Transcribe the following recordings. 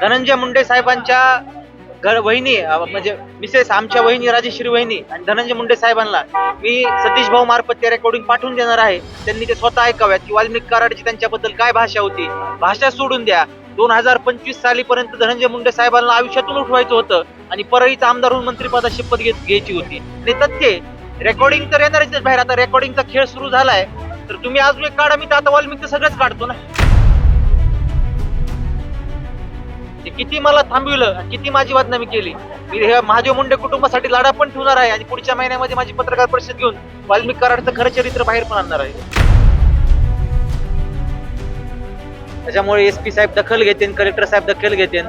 धनंजय मुंडे साहेबांच्या घर वहिनी म्हणजे मिसेस आमच्या वहिनी राजेश्री वहिनी आणि धनंजय मुंडे साहेबांना मी सतीश भाऊ मार्फत ते रेकॉर्डिंग पाठवून देणार आहे. त्यांनी ते स्वतः ऐकाव्यात की वाल्मिक कराडची त्यांच्याबद्दल काय भाषा होती. भाषा सोडून द्या. दोन हजार पंचवीस सालीपर्यंत धनंजय मुंडे साहेबांना आयुष्यातून उठवायचं होतं आणि परळीचा आमदार होऊन मंत्रिपदा शपथ घेत घ्यायची होती. आणि तथ्य रेकॉर्डिंग तर येणारच बाहेर. आता रेकॉर्डिंगचा खेळ सुरू झालाय. तर तुम्ही अजून एक काढा मी तर आता वाल्मिक सगळंच काढतो ना. किती मला थांबविलं किती माझी बदनामी केली. मी हे महादेव मुंडे कुटुंबासाठी लढा पण ठेवणार आहे आणि पुढच्या महिन्यामध्ये माझी पत्रकार परिषद घेऊन वाल्मिक कराडचं खरं चरित्र बाहेर पण आणणार आहे. त्याच्यामुळे एस पी साहेब दखल घेतील कलेक्टर साहेब दखल घेतील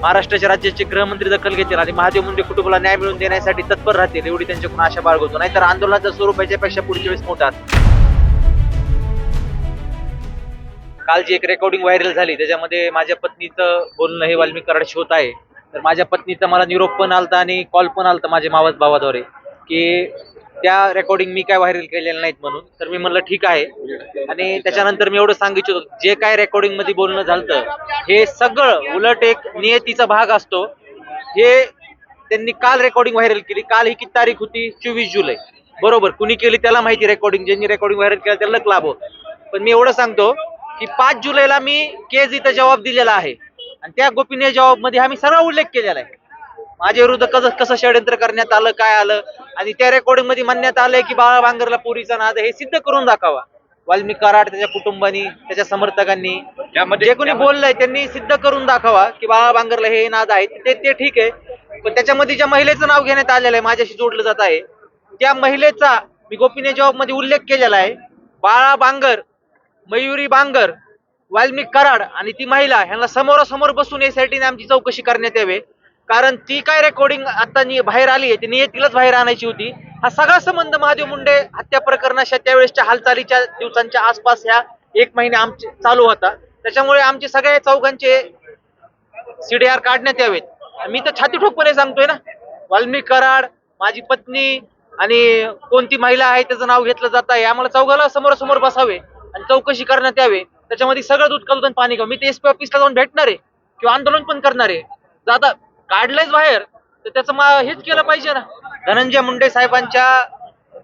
महाराष्ट्राच्या राज्याचे गृहमंत्री दखल घेतील आणि महादेव मुंडे कुटुंबाला न्याय मिळवून देण्यासाठी तत्पर राहतील एवढी त्यांच्याकडून आशा बाळगतो. नाहीतर आंदोलनाचं स्वरूप याच्यापेक्षा पुढच्या वेळेस मोठा काल जी एक रेकॉर्डिंग व्हायरल झाली त्याच्यामध्ये माझ्या पत्नीचं बोलणं हे वाल्मिक कराडशी होत आहे. तर माझ्या पत्नीचा मला निरोप पण आलता आणि कॉल पण आलता माझ्या मावस भावाद्वारे की त्या रेकॉर्डिंग मी काय व्हायरल केलेल्या नाहीत म्हणून. तर मी म्हणलं ठीक आहे. आणि त्याच्यानंतर मी एवढं सांगू इच्छितो जे काय रेकॉर्डिंगमध्ये बोलणं झालं हे सगळं उलट एक नियतीचा भाग असतो. हे त्यांनी काल रेकॉर्डिंग व्हायरल केली. काल ही किती तारीख होती? चोवीस जुलै. बरोबर कुणी केली त्याला माहिती रेकॉर्डिंग ज्यांनी रेकॉर्डिंग व्हायरल केलं त्याला लक लाभ पण मी एवढं सांगतो की पाच जुलैला मी केज इथं जबाब दिलेला आहे. आणि त्या गोपनीय जबाबमध्ये आम्ही सर्व उल्लेख केलेला आहे. माझ्या विरुद्ध कसं कसं षडयंत्र करण्यात आलं काय आलं आणि त्या रेकॉर्डिंगमध्ये म्हणण्यात आलंय की बाळा बांगरला पोरीचा नाद आहे, हे सिद्ध करून दाखवा. वाल्मिक कराड त्याच्या कुटुंबानी त्याच्या समर्थकांनी जे कोणी बोललंय त्यांनी सिद्ध करून दाखवा की बाळा बांगरला हे नाद आहे ते ते ठीक आहे. पण त्याच्यामध्ये ज्या महिलेचं नाव घेण्यात आलेलं आहे माझ्याशी जोडलं जात आहे त्या महिलेचा मी गोपनीय जबाबमध्ये उल्लेख केलेला आहे. बाळा बांगर मयुरी बांगर वाल्मिक कराड आणि ती महिला ह्यांना समोरासमोर बसून यासाठीने आमची चौकशी करण्यात यावी. कारण ती काय रेकॉर्डिंग आता बाहेर आली आहे ती नियतीलाच बाहेर आणायची होती. हा सगळा संबंध महादेव मुंडे हत्या प्रकरणाच्या त्यावेळेसच्या हालचालीच्या दिवसांच्या आसपास ह्या एक महिने आमचे चालू होता. त्याच्यामुळे आमचे सगळ्या चौघांचे सीडीआर काढण्यात यावेत. मी तर छाती ठोकपणे सांगतोय ना वाल्मिक कराड माझी पत्नी आणि कोणती महिला आहे त्याचं नाव घेतलं जात आहे. आम्हाला चौघाला समोरासमोर बसावे. आणि चौकशी करण्यात यावे. त्याच्यामध्ये सगळं दूध कलून पाणी घेऊ मी ते एसपी ऑफिसला जाऊन भेटणार आहे. किंवा आंदोलन पण करणार आहे. जाता काढलंयच बाहेर तर त्याचं मा हेच केलं पाहिजे ना. धनंजय मुंडे साहेबांच्या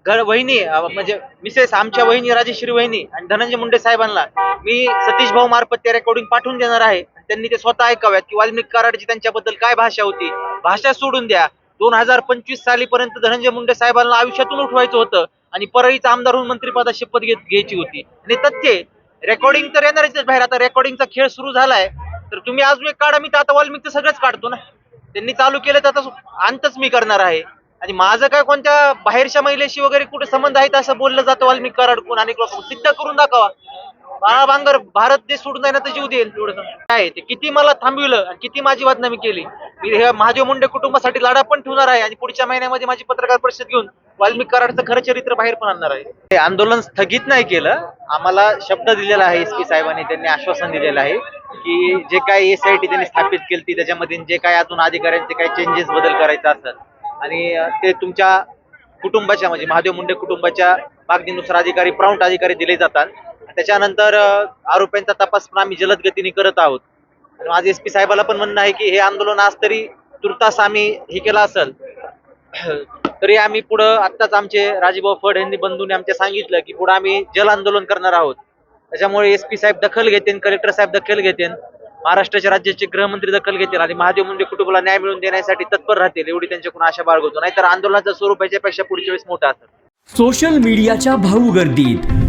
घर वहिनी म्हणजे मिसेस आमच्या वहिनी राजेश्री वहिनी आणि धनंजय मुंडे साहेबांना मी सतीश भाऊ मार्फत ते रेकॉर्डिंग पाठवून देणार आहे. त्यांनी ते स्वतः ऐकाव्यात की वाल्मिक कराडची त्यांच्याबद्दल काय भाषा होती. भाषा सोडून द्या. दोन हजार पंचवीस सालीपर्यंत धनंजय मुंडे साहेबांना आयुष्यातून उठवायचं होतं. आणि परळीचा आमदार होऊन मंत्रीपदा शपथ घेत घ्यायची होती. आणि तथ्य रेकॉर्डिंग तर येणारच बाहेर. आता रेकॉर्डिंगचा खेळ सुरू झालाय. तर तुम्ही अजून एक काढा मी तर आता तर सगळंच काढतो ना. त्यांनी चालू केलं तर आता अंतच मी करणार आहे. आणि माझं काय कोणत्या बाहेरच्या महिलेशी वगैरे कुठे संबंध आहेत असं बोललं जातं वाल्मिक कराड कोण अनेक लोक सिद्ध करून दाखवा. बाळा बांगर भारत देश सोडून जाईना तर जीव देईल एवढं काय ते? किती मला थांबविलं आणि किती माझी बदनामी केली? मी हे महादेव मुंडे कुटुंबासाठी लढा पण ठेवणार आहे आणि पुढच्या महिन्यामध्ये माझी पत्रकार परिषद घेऊन वाल्मिक कराडचं खरं चरित्र बाहेर पण आणणार आहे. हे आंदोलन स्थगित नाही केलं. आम्हाला शब्द दिलेला आहे एस पी साहेबांनी त्यांनी आश्वासन दिलेलं आहे की जे काय एस आय टी त्यांनी स्थापित केली त्याच्यामध्ये जे काय अजून अधिकाऱ्यांचे काही चेंजेस बदल करायचा असतात आणि ते तुमच्या कुटुंबाच्या म्हणजे महादेव मुंडे कुटुंबाच्या मागणीनुसार अधिकारी प्राऊंट अधिकारी दिले जातात. त्याच्यानंतर आरोपींचा तपास पण आम्ही जलद गतीने करत आहोत. आणि माझे एस पी साहेबाला पण म्हणणं आहे की हे आंदोलन आज तरी तुर्तास आम्ही हे केलं असेल. तरी आम्ही पुढं आत्ताच आमचे राजीभाऊ फड यांनी बंधूने आमच्या सांगितलं की पुढे आम्ही जल आंदोलन करणार आहोत. त्याच्यामुळे एस पी साहेब दखल घेतील कलेक्टर साहेब दखल घेतील महाराष्ट्राच्या राज्याचे गृहमंत्री दखल घेतील आणि महादेव मुंडे कुटुंबाला न्याय मिळवून देण्यासाठी तत्पर राहतील एवढी त्यांच्याकडून आशा बाळगतो. नाहीतर आंदोलनाचं स्वरूप याच्यापेक्षा पुढच्या वेळेस मोठं असेल. सोशल मीडियाच्या भाऊ गर्दीत.